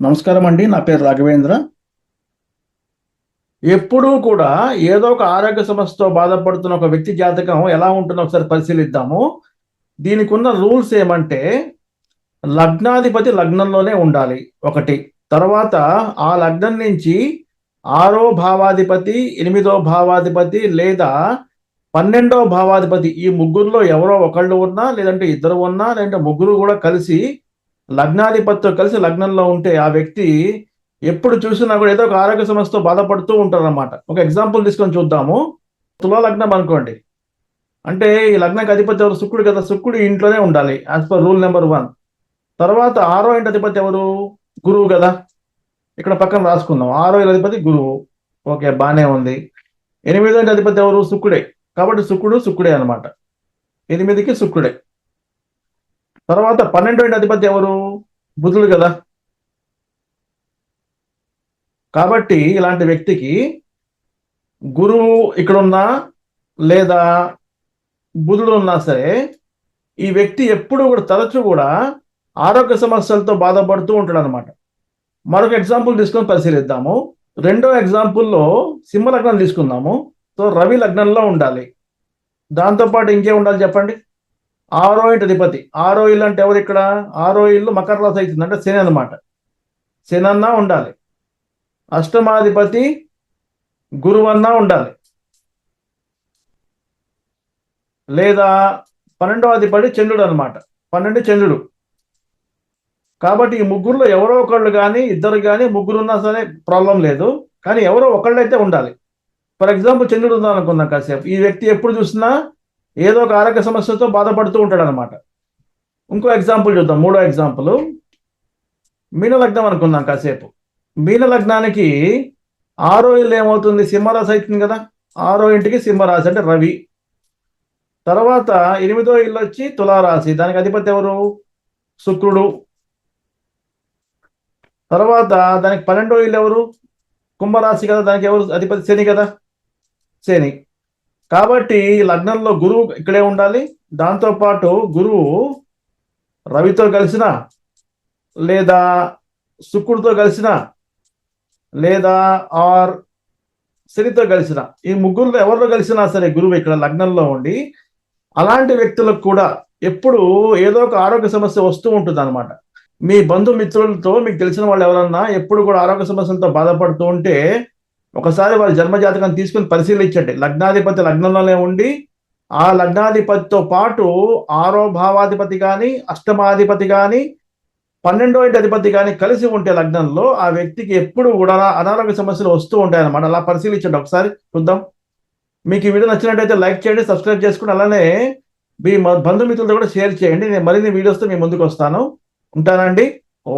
నమస్కారం అండి నా పేరు రాఘవేంద్ర. ఎప్పుడూ కూడా ఏదో ఒక ఆరోగ్య సమస్యతో బాధపడుతున్న ఒక వ్యక్తి జాతకం ఎలా ఉంటుందో ఒకసారి పరిశీలిద్దాము. దీనికి ఉన్న రూల్స్ ఏమంటే లగ్నాధిపతి లగ్నంలోనే ఉండాలి. ఒకటి. తర్వాత ఆ లగ్నం నుంచి ఆరో భావాధిపతి ఎనిమిదో భావాధిపతి లేదా పన్నెండో భావాధిపతి ఈ ముగ్గురులో ఎవరో ఒకళ్ళు ఉన్నా లేదంటే ఇద్దరు ఉన్నా లేదంటే ముగ్గురు కూడా కలిసి లగ్నాధిపతితో కలిసి లగ్నంలో ఉంటే ఆ వ్యక్తి ఎప్పుడు చూసినా కూడా ఏదో ఒక ఆరోగ్య సమస్యతో బాధపడుతూ ఉంటారన్నమాట. ఒక ఎగ్జాంపుల్ తీసుకొని చూద్దాము. తులా లగ్నం అనుకోండి. అంటే ఈ లగ్నానికి అధిపతి ఎవరు? శుక్రుడు కదా. శుక్రుడు ఇంట్లోనే ఉండాలి as per rule number one తర్వాత ఆరో ఇంటి అధిపతి ఎవరు? గురువు కదా. ఇక్కడ పక్కన రాసుకుందాం. ఆరో ఇంటి అధిపతి గురువు. ఓకే బాగానే ఉంది. ఎనిమిదో ఇంటి అధిపతి ఎవరు? శుక్రుడే. కాబట్టి శుక్రుడు శుక్రుడే అన్నమాట. ఎనిమిదికి శుక్రుడే. తర్వాత పన్నెండో అధిపతి ఎవరు? బుధుడు కదా. కాబట్టి ఇలాంటి వ్యక్తికి గురువు ఇక్కడ ఉన్నా లేదా బుధుడు ఉన్నా సరే ఈ వ్యక్తి ఎప్పుడు కూడా తరచూ కూడా ఆరోగ్య సమస్యలతో బాధపడుతూ ఉంటాడు అనమాట మరొక ఎగ్జాంపుల్ తీసుకొని పరిశీలిద్దాము. రెండో ఎగ్జాంపుల్లో సింహ లగ్నం తీసుకుందాము. సో రవి లగ్నంలో ఉండాలి. దాంతోపాటు ఇంకే ఉండాలి చెప్పండి? ఆరో ఇంటి అధిపతి ఆరో ఇల్లు అంటే ఎవరు ఇక్కడ? ఆరో ఇల్లు మకర రాశి అవుతుంది అంటే శని అనమాట శని అన్నా ఉండాలి. అష్టమాధిపతి గురువన్నా ఉండాలి. లేదా పన్నెండో అధిపతి చంద్రుడు అనమాట పన్నెండు చంద్రుడు. కాబట్టి ఈ ముగ్గురులో ఎవరో ఒకళ్ళు కానీ ఇద్దరు కానీ ముగ్గురు ఉన్నా సరే ప్రాబ్లం లేదు. కానీ ఎవరో ఒకళ్ళు అయితే ఉండాలి. ఫర్ ఎగ్జాంపుల్ చంద్రుడు ఉందా అనుకుందాం కాసేపు. ఈ వ్యక్తి ఎప్పుడు చూసినా ఏదో ఒక ఆరోగ్య సమస్యతో బాధపడుతూ ఉంటాడు అనమాట ఇంకో ఎగ్జాంపుల్ చూద్దాం. మూడో ఎగ్జాంపుల్ మీనలగ్నం అనుకుందాం కాసేపు. మీన లగ్నానికి ఆరో ఇల్లు ఏమవుతుంది? సింహరాశి అవుతుంది కదా. ఆరో ఇంటికి సింహరాశి అంటే రవి. తర్వాత ఎనిమిదో ఇల్లు వచ్చి తులారాశి. దానికి అధిపతి ఎవరు? శుక్రుడు. తర్వాత దానికి పన్నెండో ఇల్లు ఎవరు? కుంభరాశి కదా. దానికి ఎవరు? అధిపతి శని కదా. శని. కాబట్టి లగ్నంలో గురువు ఇక్కడే ఉండాలి. దాంతోపాటు గురువు రవితో కలిసిన లేదా శుక్రుడితో కలిసిన లేదా ఆర్ శనితో కలిసిన ఈ ముగ్గురులో ఎవరితో కలిసినా సరే గురువు ఇక్కడ లగ్నంలో ఉండి అలాంటి వ్యక్తులకు కూడా ఎప్పుడు ఏదో ఒక ఆరోగ్య సమస్య వస్తూ ఉంటుంది అనమాట మీ బంధుమిత్రులతో మీకు తెలిసిన వాళ్ళు ఎవరన్నా ఎప్పుడు కూడా ఆరోగ్య సమస్యలతో బాధపడుతూ ఉంటే ఒకసారి వారి జన్మజాతకాన్ని తీసుకుని పరిశీలించండి. లగ్నాధిపతి లగ్నంలోనే ఉండి ఆ లగ్నాధిపతితో పాటు ఆరో భావాధిపతి కానీ అష్టమాధిపతి కానీ పన్నెండో ఇంటి అధిపతి కానీ కలిసి ఉంటే లగ్నంలో ఆ వ్యక్తికి ఎప్పుడు కూడా అనారోగ్య సమస్యలు వస్తూ ఉంటాయి అన్నమాట అలా పరిశీలించండి. ఒకసారి చూద్దాం. మీకు ఈ వీడియో నచ్చినట్టయితే లైక్ చేయండి సబ్స్క్రైబ్ చేసుకుని అలానే మీ బంధుమిత్రులతో కూడా షేర్ చేయండి. నేను మరిన్ని వీడియోస్తో మీ ముందుకు వస్తాను. ఉంటానండి. ఓ